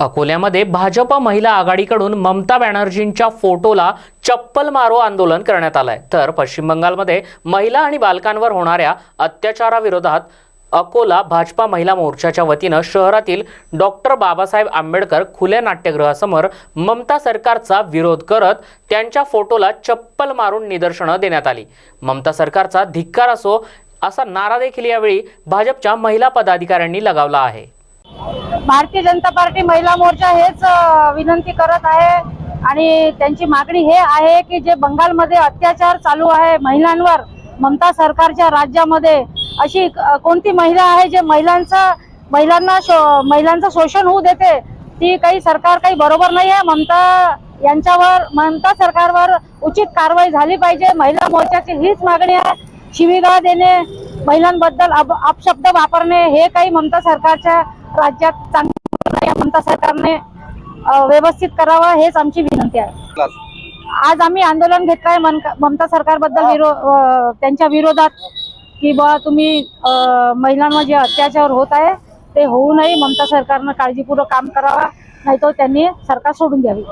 अकोल्यामध्ये भाजप महिला आघाडीकडून ममता बॅनर्जींच्या फोटोला चप्पल मारो आंदोलन करण्यात आलंय. तर पश्चिम बंगालमध्ये महिला आणि बालकांवर होणाऱ्या अत्याचाराविरोधात अकोला भाजपा महिला मोर्चाच्या वतीनं शहरातील डॉक्टर बाबासाहेब आंबेडकर खुल्या नाट्यगृहासमोर ममता सरकारचा विरोध करत त्यांच्या फोटोला चप्पल मारून निदर्शनं देण्यात आली. ममता सरकारचा धिक्कार असो असा नारा देखील यावेळी भाजपच्या महिला पदाधिकाऱ्यांनी लगावला आहे. भारतीय जनता पार्टी महिला मोर्चा हेच विनंती करत आहे. आणि त्यांची मागणी हे आहे की जे बंगालमध्ये अत्याचार चालू आहे महिलांवर ममता सरकारच्या राज्यामध्ये अशी कोणती महिला आहे जे महिलांचा महिलांना शो महिलांचं शोषण होऊ देते? ती काही सरकार काही बरोबर नाही आहे. ममता यांच्यावर ममता सरकारवर उचित कारवाई झाली पाहिजे. महिला मोर्चाची हीच मागणी आहे. शिविगा देणे महिलांबद्दल अप अपशब्द वापरणे हे काही ममता सरकारच्या राज्यात चांगलं ममता सरकारने व्यवस्थित करावं हेच आमची विनंती आहे. आज आम्ही आंदोलन घेतलंय ममता सरकारबद्दल विरो त्यांच्या विरोधात की बा तुम्ही महिलांवर जे अत्याचार होत आहे ते होऊ नये. ममता सरकारनं काळजीपूर्वक काम करावा. नाही तर त्यांनी सरकार सोडून द्यावी.